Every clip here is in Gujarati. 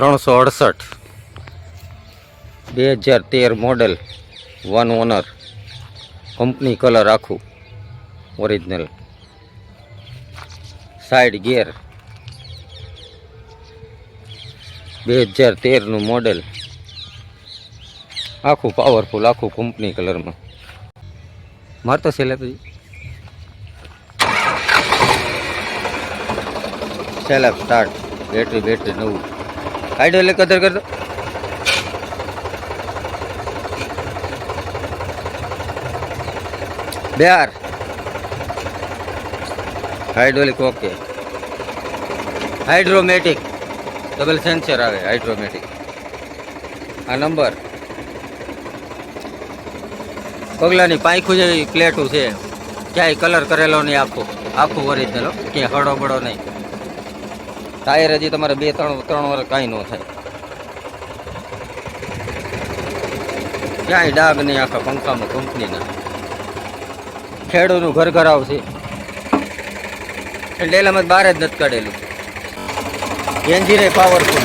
ત્રણસો અડસઠ. બે હજાર તેર model one owner company colour આખું ઓરિજિનલ સાઈડ ગિયર બે હજાર તેરનું મોડેલ આખું પાવરફુલ આખું કંપની કલરમાં મારતો સેલે પછી સેલાપ સ્ટાર્ટ બેટરી બેટરી નવું. કાઢ્યો એટલે કદર કરતો Bihar. Hydraulic okay hydromatic double sensor આવે હાઇડ્રોમેટિક આ નંબર પગલાની પાંખું જેવી પ્લેટું છે. ક્યાંય કલર કરેલો નહીં આખું. આખું ઓરિજિનલ. ક્યાંય હળો બળો નહીં. ટાયર હજી તમારે બે, ત્રણ ત્રણ વર્ષ કાંઈ ન થાય. ક્યાંય ડાગ નહીં આખા પંખામાં, કંપનીના. ખેડૂતનું ઘર ઘર આવશે એટલે એલામાં બહાર જ નથી કાઢેલું. એન્જિન પાવરફુલ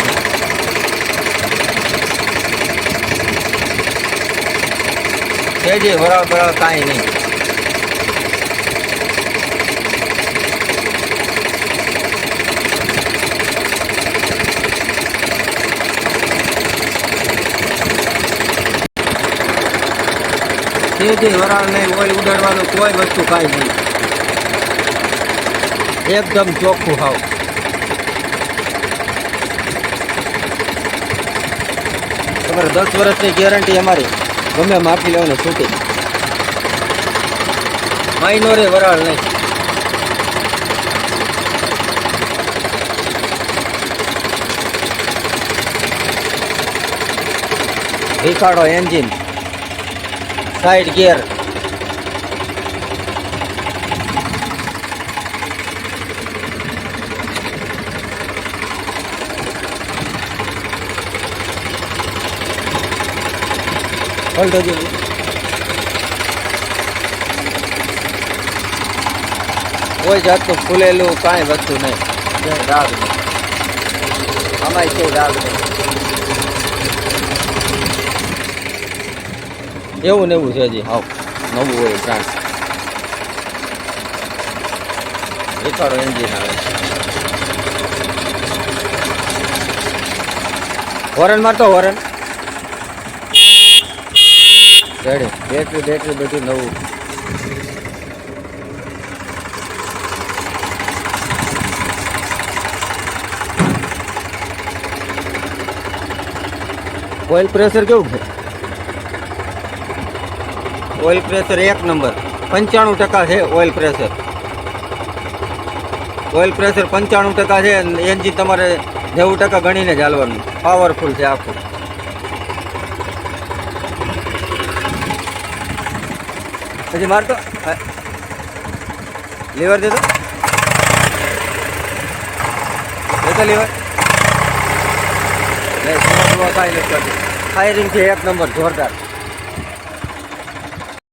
છે જે વરાળ બરાળ કાંઈ નહીં. સીધી વરાળ નહીં ઓઇલ ઉડાડવાનું કોઈ વસ્તુ કાંઈ નહીં. એકદમ ચોખ્ખું હાવ. તમારે દસ વર્ષની ગેરંટી અમારી. ગમે માપી લેવાનું છૂટી. મહિનો રે વરાળ નહીં. ભીખાડો એન્જિન સાઈડ ગેર પલટો જો કોઈ જાતનું ફૂલેલું કાંઈ વસ્તુ નહીં રાગ નહીં આમાંય ક્યાંય ડાઘ નહીં એવું ને એવું છે હજી. હાવ નવું હોય બ્રાન્ડ રિકાર્ડો એન્જિન આવે હોરન મારતો હોરન રેડી બેટરી બેટરી બધું નવું. ઓઇલ પ્રેશર કેવું છે? ઓઇલ પ્રેશર એક નંબર. પંચાણું ટકા છે ઓઇલ પ્રેશર. ઓઇલ પ્રેશર પંચાણું ટકા છે એન્જિન તમારે નેવું ટકા ગણીને જ હાલવાનું. પાવરફુલ છે આખું. પછી મારતો? લીવર દેતો? દેતો લીવર? કાંઈ નથી ફાયરિંગ છે એક નંબર, જોરદાર.